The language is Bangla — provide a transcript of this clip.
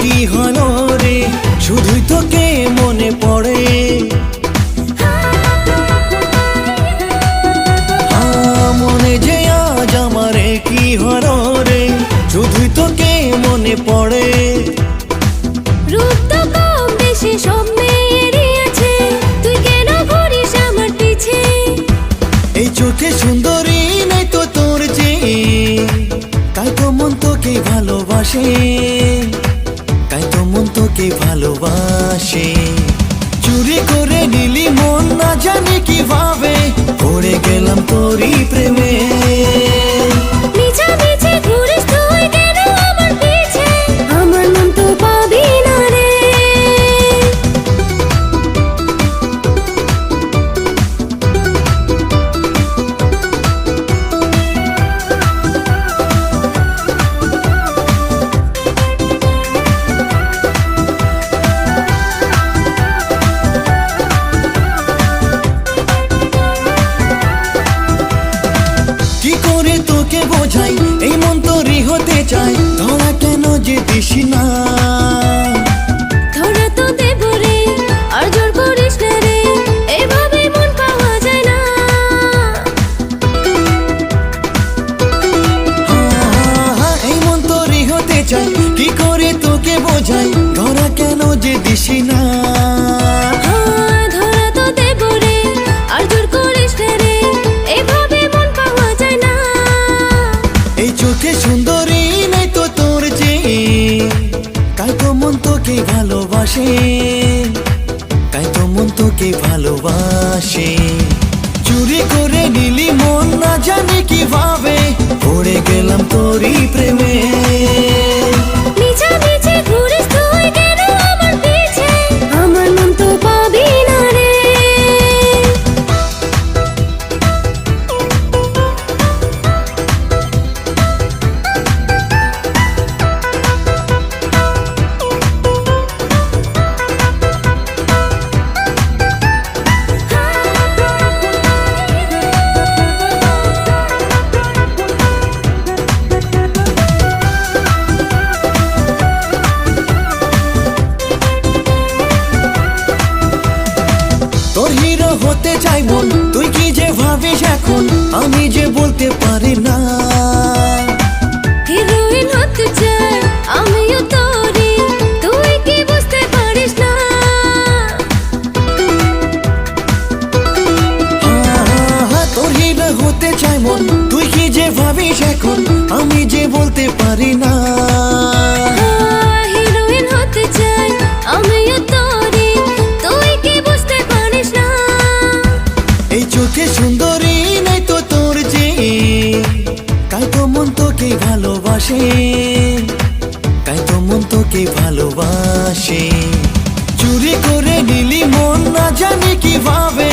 কি হলো রে? শুধুই তোকে মনে পড়ে। মনে যে আজ আমার কি হলো রে? শুধুই তোকে মনে পড়ে। রূপ তো কম বেশি এই চোখে সুন্দরী নাই তো তোর যে তাই তো মন তোকে ভালোবাসে। তাই তো মন তোকে ভালোবাসে। চুরি করে নিলি মন দিস না। ধরা তো দেব রে আর জোর করিস না রে এভাবে মন পাওয়া যায় না। হা, হা, এই মন তোরই হতে চাই কি করে তোকে বোঝাই? ভালোবাসে, তাই তো মন তোকে ভালোবাসে। চুরি করে নিলি মন, না জানি কীভাবে, পড়ে গেলাম তোরই প্রেমে। নিজে নিজে তুই হতে চাই মন। তুই কি যে ভাবিস এখন? আমি যে বলতে পারি না। হিরোইন হতে চাই আমিও তোরি তুই কি বুঝতে পারিস না? হা, হা, হা, তোর হিরো হতে চাই মন। তুই কি যে ভাবিস এখন? আমি যে বলতে পারি না। ভালোবাসে তাই তো মন তোকে ভালোবাসে। চুরি করে নিলি মন না জানি কীভাবে